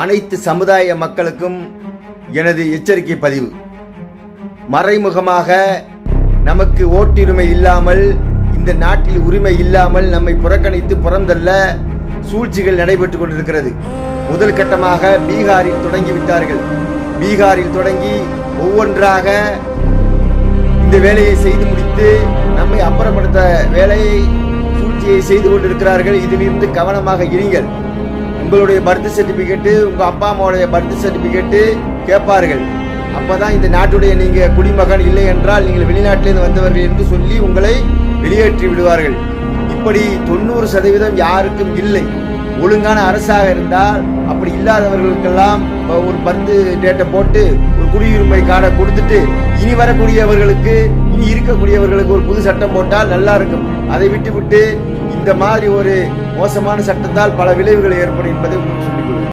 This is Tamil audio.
அனைத்து சமுதாய மக்களுக்கும் எனது எச்சரிக்கை பதிவு. மறைமுகமாக நமக்கு ஓட்டுரிமை இல்லாமல் இந்த நாட்டில் உரிமை இல்லாமல் நம்மை புறக்கணித்து புறந்தள்ள சூழ்ச்சிகள் நடைபெற்றுக் கொண்டிருக்கிறது. முதல் கட்டமாக பீகாரில் தொடங்கி விட்டார்கள். பீகாரில் தொடங்கி ஒவ்வொன்றாக இந்த வேலையை செய்து முடித்து நம்மை அப்புறப்படுத்த வேலையை சூழ்ச்சியை செய்து கொண்டிருக்கிறார்கள். இதிலிருந்து கவனமாக இருங்கள். உங்களுடைய பர்த் சர்டிபிகேட்டு உங்கள் அப்பா அம்மாவுடைய பர்த் சர்டிபிகேட்டு கேட்பார்கள். அப்போ தான் இந்த நாட்டுடைய நீங்கள் குடிமகன் இல்லை என்றால் நீங்கள் வெளிநாட்டிலிருந்து வந்தவர்கள் என்று சொல்லி உங்களை வெளியேற்றி விடுவார்கள். இப்படி தொண்ணூறு சதவீதம் யாருக்கும் இல்லை. ஒழுங்கான அரசாக இருந்தால் அப்படி இல்லாதவர்களுக்கெல்லாம் ஒரு பந்து டேட்டை போட்டு ஒரு குடியுரிமை கார்டை கொடுத்துட்டு இனி வரக்கூடியவர்களுக்கு இனி இருக்கக்கூடியவர்களுக்கு ஒரு புது சட்டம் போட்டால் நல்லா இருக்கும். அதை விட்டு விட்டு இந்த மாதிரி ஒரு மோசமான சட்டத்தால் பல விளைவுகள் ஏற்படும் என்பதை